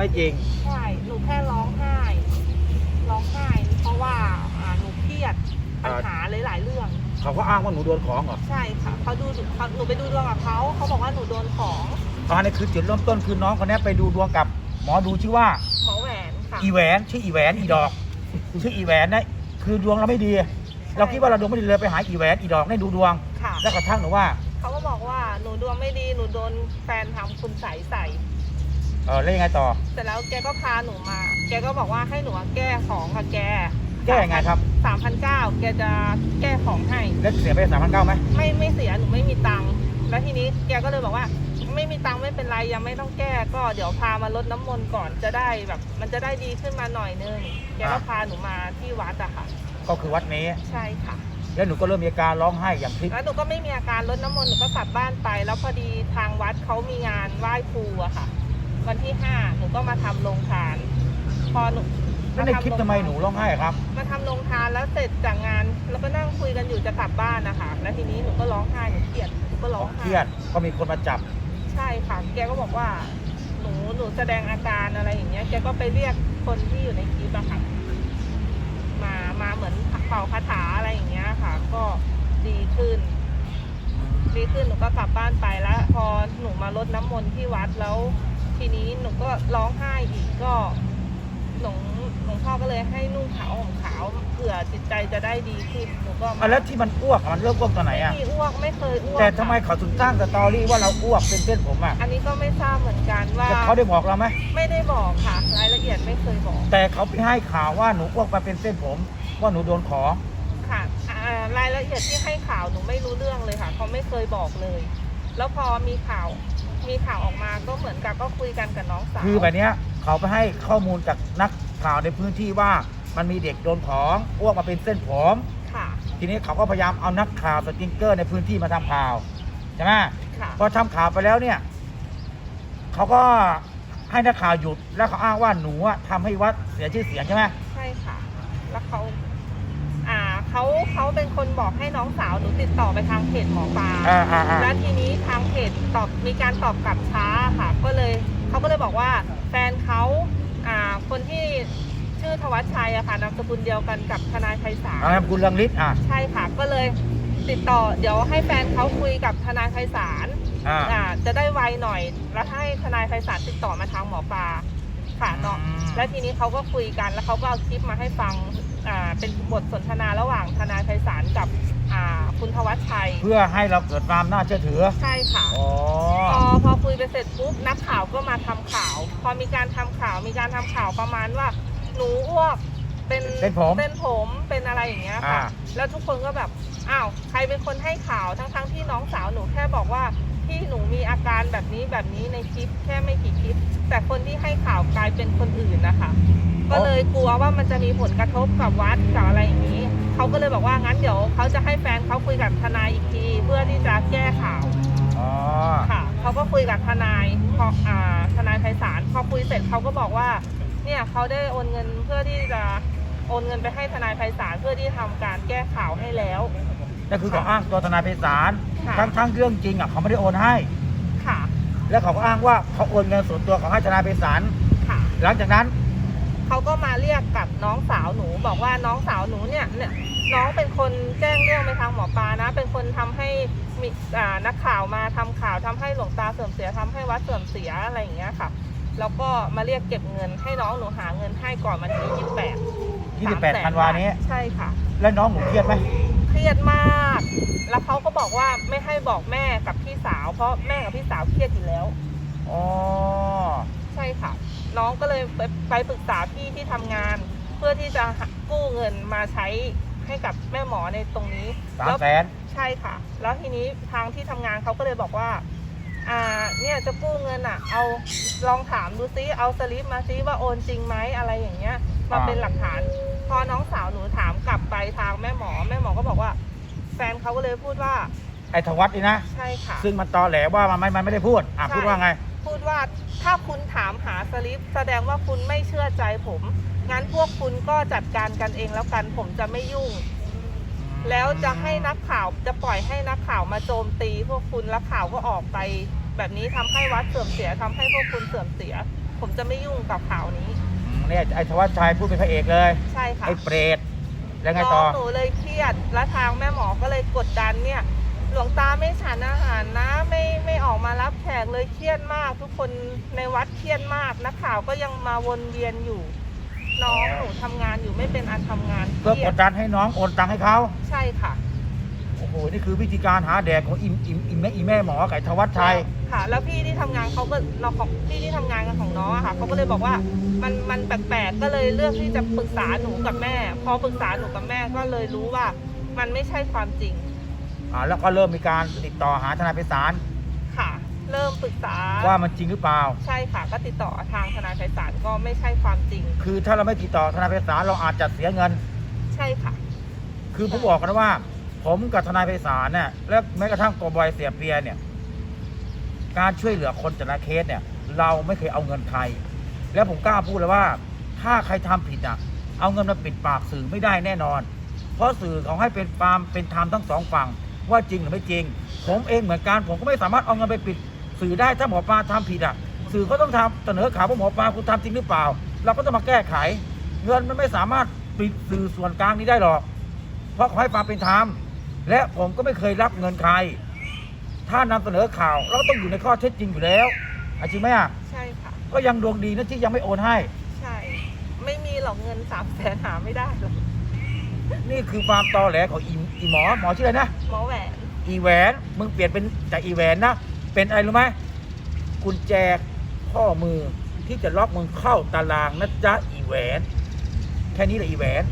ไม่จริง ใช่ หนูแค่ร้องไห้ ร้องไห้ เพราะว่าอ่าหนูเครียดปัญหาหลายๆเรื่อง เขาก็อ้างว่าหนูโดนของเหรอใช่ค่ะเขาดูเขาหนูไปดูดวงกับเขาเขาบอกว่าหนูโดนของตอนนี้คือจุดเริ่มต้นคือน้องคนนี้ไปดูดวงกับ หมอดูชื่อว่า หมอแหวนค่ะอีแหวนชื่ออีแหวนอีดอก ชื่ออีแหวนนะคือดวงเราไม่ดี เราคิดว่าเราดวงไม่ดีเลยไปหาอีแหวนอีดอกได้ดูดวง ค่ะแล้วกระทั่งหนูว่า เขาก็บอกว่าหนูดวงไม่ดีหนูโดนแฟนทำคุณใสใส่ เออแล้วยังไงต่อ เสร็จแล้วแกก็พาหนูมา แกก็บอกว่าให้หนูอะแก้ของกับแกแก้ยังไงครับ สามพันเก้าแกจะแก้ของให้ แล้วเสียไปสามพันเก้าไหมไม่ไม่เสียหนูไม่มีตังค์แล้วทีนี้แกก็เลยบอกว่า ไม่มีตังค์ไม่เป็นไรยังไม่ต้องแก้ก็เดี๋ยวพามาลดน้ำมนต์ก่อนจะได้แบบ มันจะได้ดีขึ้นมาหน่อยนึงแกก็พาหนูมาที่วัดอะค่ะ ก็คือวัดนี้ ใช่ค่ะ แล้วหนูก็เริ่มมีอาการร้องไห้อย่างพลิกแล้วหนูก็ไม่มีอาการลดน้ำมนต์หนูก็กลับบ้านไป แล้วพอดีทางวัดเขามีงานไหว้ครูอะค่ะ วันที่ห้าหนูก็มาทำโรงทาน พอหนูแล้วในคลิปทำไมหนูร้องไห้ครับ มาทำโรงทานแล้วเสร็จจากงาน แล้วก็นั่งคุยกันอยู่จะกลับบ้านนะคะแล้วทีนี้หนูก็ร้องไห้หนูเครียดหนูก็ร้องเคไห้รียดก็มีคนมาจับ ใช่ค่ะ แกก็บอกว่า หนูหนูแสดงอาการอะไรอย่างเงี้ยแกก็ไปเรียกคนที่อยู่ในคลิปอะค่ะมามาเหมือนเป่าคาถาอะไรอย่างเงี้ยค่ะ ก็ดีขึ้น ดีขึ้นหนูก็กลับบ้านไปแล้ว พอหนูมาลดน้ำมนต์ที่วัดแล้ว ทีนี้หนูก็ร้องไห้อีกก็หลวงหลวงพ่อก็เลยให้นุ่งขาวห่มขาวเผื่อจิตใจจะได้ดีขึ้นหนูก็มาอะแล้วที่มันอ้วกอะมันเริ่มอ้วกตอนไหนอะ ไม่มีอ้วกไม่เคยอ้วกแต่ทำไมค่ะเขาถึงสร้างสตอรี่ว่าเราอ้วกเป็นเส้นผมอะอันนี้ก็ไม่ทราบเหมือนกันว่าแต่เขาได้บอกเราไหมไม่ได้บอกค่ะ รายละเอียดไม่เคยบอกแต่เขาไปให้ข่าวว่าหนูอ้วกมาเป็นเส้นผม ว่าหนูโดนของค่ะอ่ารายละเอียดที่ให้ข่าวหนูไม่รู้เรื่องเลยค่ะเขาไม่เคยบอกเลย แล้วพอมีข่าวมีข่าวออกมาก็เหมือนกับก็คุยกันกับน้องสาวคือแบบเนี้ยเขาไปให้ข้อมูลจากนักข่าวในพื้นที่ว่ามันมีเด็กโดนของอ้วกมาเป็นเส้นผม ค่ะ ทีนี้เขาก็พยายามเอานักข่าวสติงเกอร์ในพื้นที่มาทำข่าวใช่ไหมค่ะ พอทำข่าวไปแล้วเนี่ยเขาก็ให้นักข่าวหยุดแล้วเขาอ้างว่าหนูอะทำให้วัดเสียชื่อเสียงใช่ไหม ใช่ค่ะ แล้วเขาอ่า เขาเขาเป็นคนบอกให้น้องสาวหนูติดต่อไปทางเพจหมอปลาอ่าอ่าอ่า แล้วทีนี้ทางเพจตอบมีการตอบกลับช้าค่ะ ก็เลยเขาก็เลยบอกว่าแฟนเขาอ่าคนที่ชื่อธวัชชัยอะค่ะนามสกุลเดียวกันกับทนายไพศาล อ่าคุณเรืองฤทธิ์อะ ใช่ค่ะ ก็เลยติดต่อเดี๋ยวให้แฟนเขาคุยกับทนายไพศาลอ่า อ่าจะได้ไวหน่อย แล้วให้ทนายไพศาลติดต่อมาทางหมอปลาค่ะเนาะอืม แล้วทีนี้เขาก็คุยกันแล้วเขาก็เอาคลิปมาให้ฟังอ่า เป็นบทสนทนาระหว่างทนายไพศาลกับอ่าคุณธวัชชัย เพื่อให้เราเกิดความน่าเชื่อถือ ใช่ค่ะอ๋อพอพอคุยไปเสร็จปุ๊บนักข่าวก็มาทำข่าว พอมีการทำข่าวมีการทำข่าวประมาณว่า หนูอ้วกเป็นเป็นผมเป็นผมเป็นอะไรอย่างเงี้ยค่ะอ่าแล้วทุกคนก็แบบอ้าวใครเป็นคนให้ข่าวทั้งทั้งๆที่น้องสาวหนูแค่บอกว่า ที่หนูมีอาการแบบนี้แบบนี้ในคลิปแค่ไม่กี่คลิป แต่คนที่ให้ข่าวกลายเป็นคนอื่นนะคะ ก็เลยกลัวว่ามันจะมีผลกระทบกับวัดกับอะไรอย่างนี้ เขาก็เลยบอกว่างั้นเดี๋ยวเขาจะให้แฟนเขาคุยกับทนายอีกที เพื่อที่จะแก้ข่าวอ๋อค่ะเขาก็คุยกับทนายพออ่าทนายไพศาลพอคุยเสร็จเขาก็บอกว่า เนี่ยเขาได้โอนเงินเพื่อที่จะโอนเงินไปให้ทนายไพศาลเพื่อที่ทำการแก้ข่าวให้แล้ว นั่นคือเขาอ้างตัวทนายไพศาลค่ะ ทั้งทั้งๆเรื่องจริงอะเขาไม่ได้โอนให้ ค่ะ แล้วเขาก็อ้างว่าเขาโอนเงินส่วนตัวของให้ทนายไพศาลค่ะ หลังจากนั้น เขาก็มาเรียกกับน้องสาวหนู บอกว่าน้องสาวหนูเนี่ยเนี่ยน้องเป็นคนแจ้งเรื่องไปทางหมอปลานะ เป็นคนทำให้มีอ่านักข่าวมาทำข่าวทำให้หลวงตาเสื่อมเสียทำให้วัดเสื่อมเสียอะไรอย่างเงี้ยค่ะแล้วก็มาเรียกเก็บเงินให้น้องหนูหาเงินให้ก่อนวันที่28 28ธันวานี้ ใช่ค่ะ แล้วน้องหนูเครียดไหมเค รียดมาก แล้วเขาก็บอกว่าไม่ให้บอกแม่กับพี่สาว เพราะแม่กับพี่สาวเครียดอยู่แล้ว อ๋อ ใช่ค่ะ น้องก็เลยไปไปปรึกษาพี่ที่ทำงาน เพื่อที่จะหากู้เงินมาใช้ให้กับแม่หมอในตรงนี้สามแล้ว แสน ใช่ค่ะ แล้วทีนี้ทางที่ทำงานเขาก็เลยบอกว่า อ่า เนี่ยจะกู้เงินอะ เอาลองถามดูซิ เอาสลิปมาซิว่าโอนจริงไหมอะไรอย่างเงี้ย มาเป็นหลักฐาน พอน้องสาวหนูถามกลับไปทางแม่หมอ แม่หมอก็บอกว่า แฟนเขาก็เลยพูดว่าไอ้ธวัฒน์นี่นะ ใช่ค่ะ ซึ่งมันตอแหลว่ามันไม่มันไม่ได้พูดอะใช่พูดว่าไง พูดว่าถ้าคุณถามหาสลิปแสดงว่าคุณไม่เชื่อใจผม งั้นพวกคุณก็จัดการกันเองแล้วกันผมจะไม่ยุ่ง แล้วจะให้นักข่าวจะปล่อยให้นักข่าวมาโจมตี พวกคุณแล้วข่าวก็ออกไป แบบนี้ทำให้วัดเสื่อมเสียทำให้พวกคุณเสื่อมเสีย ผมจะไม่ยุ่งกับข่าวนี้อืม เนี่ยไอ้ธวัชชัยพูดเป็นพระเอกเลย ใช่ค่ะไอ้เปรตแล้วไงน้ต่อองหนูเลยเครียด แล้วทางแม่หมอก็เลยกดดันเนี่ย หลวงตาไม่ฉันอาหารนะ ไม่ไม่ออกมารับแขกเลยเครียดมาก ทุกคนในวัดเครียดมากนักข่าวก็ยังมาวนเวียนอยู่ น้องหนูทำงานอยู่ไม่เป็นอันทำงานเคเพื่อรีกยดดดันให้น้องโอนตังค์ให้เขา ใช่ค่ะ โอ้โหนี่คือวิธีการหาแดกของอิมอิมอิมแม่อีแม่หมอไก่ธวัชชัย ค่ะ แล้วพี่ที่ทำงานเขาก็เราของพี่ที่ทำงานกันของน้องอะค่ะเขาก็เลยบอกว่ามันมันแปลกๆก็เลยเลือกที่จะปรึกษาหนูกับแม่ พอปรึกษาหนูกับแม่ก็เลยรู้ว่ามันไม่ใช่ความจริงอ่าแล้วก็เริ่มมีการติดต่อหาทนายไพศาลค่ะ เริ่มปรึกษาว่ามันจริงหรือเปล่า ใช่ค่ะก็ติดต่อทางทนายไพศาลก็ไม่ใช่ความจริง คือถ้าเราไม่ติดต่อทนายไพศาลเราอาจจะเสียเงิน ใช่ค่ะ คือผมบอกกันนะว่า ผมกับทนายไพศาลเนี่ยและแม้กระทั่งกบอยเสียเปียเนี่ย การช่วยเหลือคนแต่ละเคสเนี่ย เราไม่เคยเอาเงินใคร แล้วผมกล้าพูดเลยว่า ถ้าใครทำผิดอะ เอาเงินมาปิดปากสื่อไม่ได้แน่นอน เพราะสื่อเขาให้เป็นฟาร์มเป็นธรรมทั้งสองฝั่งว่าจริงหรือไม่จริง ผมเองเหมือนกันผมก็ไม่สามารถเอาเงินไปปิด สื่อได้ถ้าหมอปลาทำผิดอะ สื่อก็ต้องทำเสนอข่าวว่าหมอปลาคุณทำจริงหรือเปล่า เราก็ต้องมาแก้ไข เงินมันไม่สามารถปิดสื่อส่วนกลางนี้ได้หรอก เพราะขอให้ความเป็นธรรม และผมก็ไม่เคยรับเงินใคร ถ้านำเสนอข่าวเราก็ต้องอยู่ในข้อเท็จจริงอยู่แล้วอะจริงไหมอะใช่ค่ะ ก็ยังดวงดีนะที่ยังไม่โอนให้ ใช่ ไม่มีหรอกเงินสามแสนหาไม่ได้หรอกนี่คือความตอแหลของอีอีหมอหมอชื่ออะไรนะหมอแหวนอีแหวนมึงเปลี่ยนเป็นจากอีแหวนนะเป็นอะไรรู้ไหมกุญแจข้อมือที่จะล็อกมึงเข้าตารางนะจ๊ะอีแหวน แค่นี้แหละอีแหวน